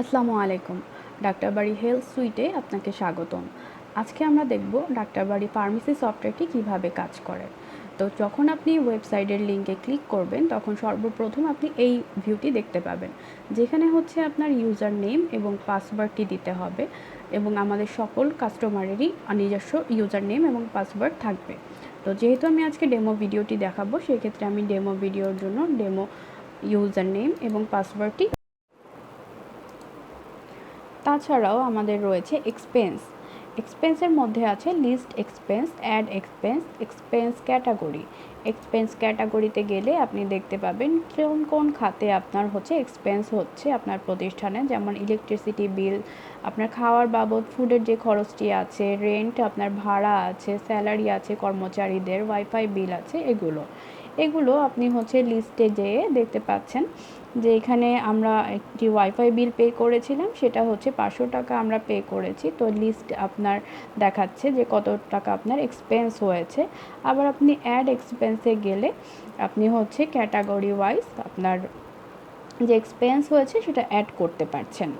আসসালামু আলাইকুম। ডাক্তারবাড়ি হেলথ সুইটে আপনাকে স্বাগতম। আজকে আমরা দেখব ডাক্তারবাড়ি ফার্মেসি সফটওয়্যারটি কীভাবে কাজ করে। তো যখন আপনি ওয়েবসাইটের লিঙ্কে ক্লিক করবেন, তখন সর্বপ্রথম আপনি এই ভিউটি দেখতে পাবেন, যেখানে হচ্ছে আপনার ইউজার নেম এবং পাসওয়ার্ডটি দিতে হবে এবং আমাদের সকল কাস্টমারেরই নিজস্ব ইউজার নেম এবং পাসওয়ার্ড থাকবে। তো যেহেতু আমি আজকে ডেমো ভিডিওটি দেখাবো, সেক্ষেত্রে আমি ডেমো ভিডিওর জন্য ডেমো ইউজার নেম এবং পাসওয়ার্ডটি তাছাড়াও আমাদের রয়েছে এক্সপেন্স এক্সপেন্সের মধ্যে আছে list expense add expense expense category expense ক্যাটাগরিতে গেলে আপনি দেখতে পাবেন কোন কোন খাতে আপনার হচ্ছে এক্সপেন্স হচ্ছে আপনার প্রতিষ্ঠানে। যেমন ইলেকট্রিসিটি বিল আপনার খাওয়ার বাবদ ফুডের যে খরচটি আছে রেন্ট আপনার ভাড়া আছে স্যালারি আছে, কর্মচারীদের ওয়াইফাই বিল আছে, এগুলো। এগুলো আপনি হচ্ছে লিস্টে যেয়ে দেখতে পাচ্ছেন। যে এখানে আমরা একটি ওয়াইফাই বিল পে করেছিলাম, সেটা হচ্ছে পাঁচশো টাকা আমরা পে করেছি। তো লিস্ট আপনার দেখাচ্ছে যে কত টাকা আপনার এক্সপেন্স হয়েছে। আবার আপনি অ্যাড এক্সপেন্সে গেলে আপনি হচ্ছে ক্যাটাগরি ওয়াইজ আপনার যে এক্সপেন্স হয়েছে, সেটা অ্যাড করতে পারছেন।